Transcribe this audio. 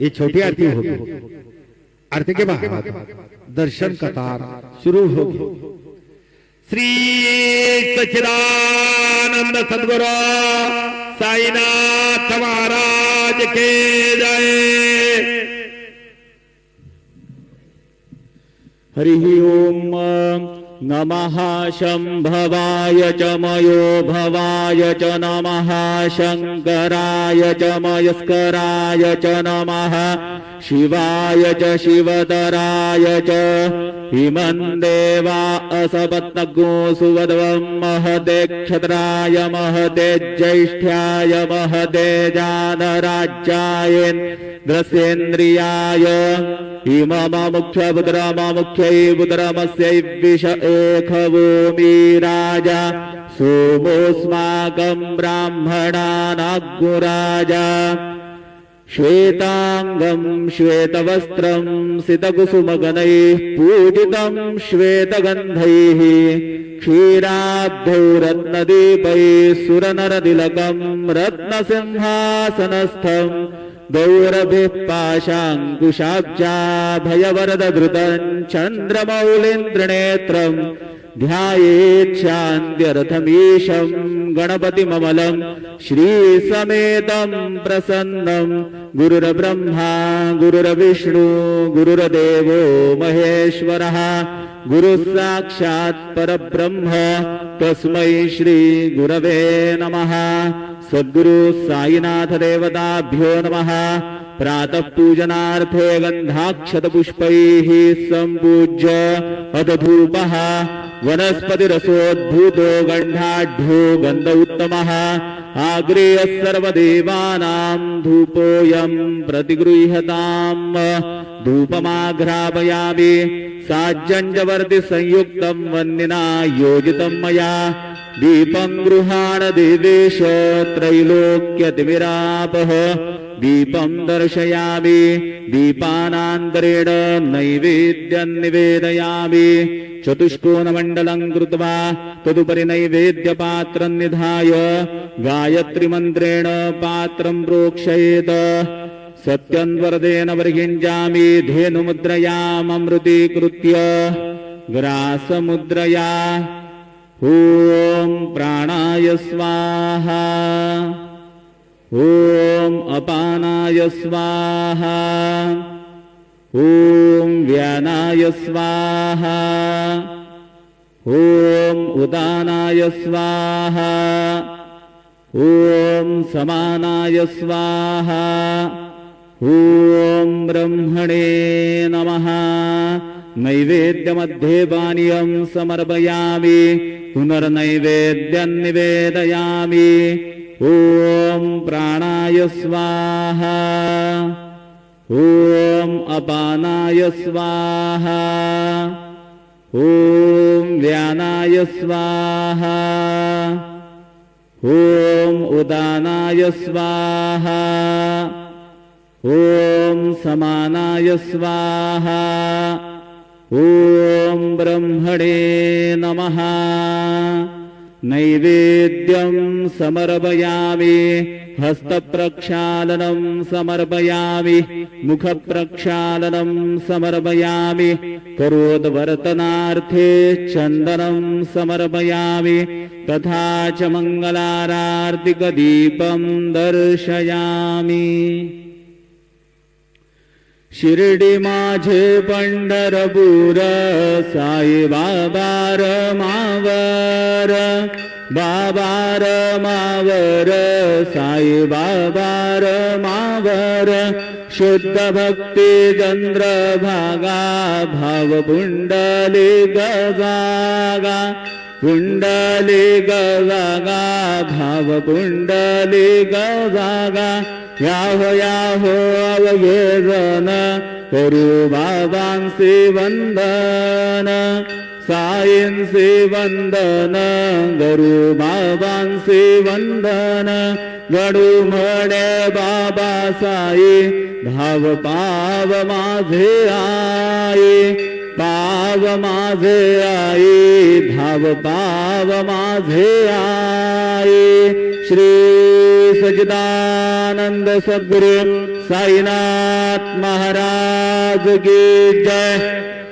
ये छोटी आरती होगी। आरती के बाद दर्शन कतार शुरू होगी। श्री सचिदानंद सदगुरु साईनाथ महाराज के जय। हरिः ॐ नमः शम्भवाय च मयो भवाय च नमः शङ्कराय च मयस्कराय च नमः शिवाय च शिवतराय च इमं देवा असपत्नगो सुवध्वं महते क्षत्राय महते ज्यैष्ठ्याय महते जानराज्यायेन्द्रस्येन्द्रियाय इमममुख्यपुत्रममुख्यै पुत्रमस्यै विष एखवोमि राजा सोमोऽस्माकम् ब्राह्मणानाग्मुराजा श्वेताङ्गम् श्वेतवस्त्रम् सितकुसुमगणैः पूजितम् श्वेतगन्धैः। क्षीराब्धौ रत्नदीपैः सुरनरतिलकम् रत्नसिंहासनस्थम्। गौरभिः भयवरदधृतम् चन्द्रमौलिन्द्रनेत्रम् ध्यायेच्छान्त्यरथमीशम् गणपतिममलम् श्रीसमेतम् प्रसन्नम् गुरुर्ब्रह्मा गुरुर्विष्णु गुरुर्देवो महेश्वरः। गुरुः साक्षात् परब्रह्म तस्मै श्रीगुरवे नमः। सद्गुरु साईनाथदेवताभ्यो नमः। प्रातः पूजनार्थे गन्धाक्षतपुष्पैः सम्पूज्य अदधूपः वनस्पतिरसोद्भूतो गण्डाढ्यो गन्ध उत्तमः आग्रेयः सर्वदेवानाम् धूपोऽयम् प्रतिगृह्यताम्। धूपमाघ्रापयामि साज्जञ्जवर्ति संयुक्तम् वन्निना योजितम् मया। दीपम् गृहाण देवेश त्रैलोक्यतिमिरापः दीपम् दर्शयामि दीपानान्तरेण नैवेद्यम् निवेदयामि। चतुष्कोणमण्डलम् कृत्वा तदुपरि नैवेद्यपात्रम् निधाय गायत्रीमन्त्रेण पात्रम् प्रोक्षयेत। सत्यन्वरदेन वर्गिञ्जामि धेनुमुद्रयाममृतीकृत्य। ग्रासमुद्रया। ॐ प्राणाय स्वाहा। ॐ अपानाय स्वाहा। ॐ व्यानाय स्वाहा। ॐ उदानाय स्वाहा। ॐ समानाय स्वाहा। ॐ ब्रह्मणे नमः। नैवेद्यमध्ये पानीयम् समर्पयामि। पुनर्नैवेद्यम् निवेदयामि ॐ प्राणाय स्वाहा। ॐ अपानाय स्वाहा। ॐ व्यानाय स्वाहा। ॐ उदानाय स्वाहा। ॐ समानाय स्वाहा। ॐ ब्रह्मणे नमः नैवेद्यम् समर्पयामि हस्तप्रक्षालनम् समर्पयामि मुखप्रक्षालनम् समर्पयामि करोद्वर्तनार्थे चन्दनम् समर्पयामि तथा च मङ्गलारार्तिकदीपम् दर्शयामि शिर्डी माझे पंढरपूर साईबाबा रमावर बाबा रमावर साईबाबा मावर शुद्ध भक्ती चंद्र भागा भावपुंडली गजागा குண்டலி கதாகா ಘಾವ ಕುಂಡಲಿ ಗದಾಗ ಯಾವ ಯಾವ ಅವಗೇದನ ಕೊರು ಬಾಬಾಂಸಿ ವಂದನ ಸಾಯಿನ್ಸಿ ವಂದನ ಗರು ಬಾಬಾಂಸಿ ವಂದನ ಗಡು ಮಡೆ ಬಾಬಾ ಸಾಯಿ ಧಾವ ಪಾವ ಮಾಧೆ ಆಯಿ पाव माझे आई भाव पाव माझे आई। श्री सच्चिदानंद सदगुरु साईनाथ महाराज की जय।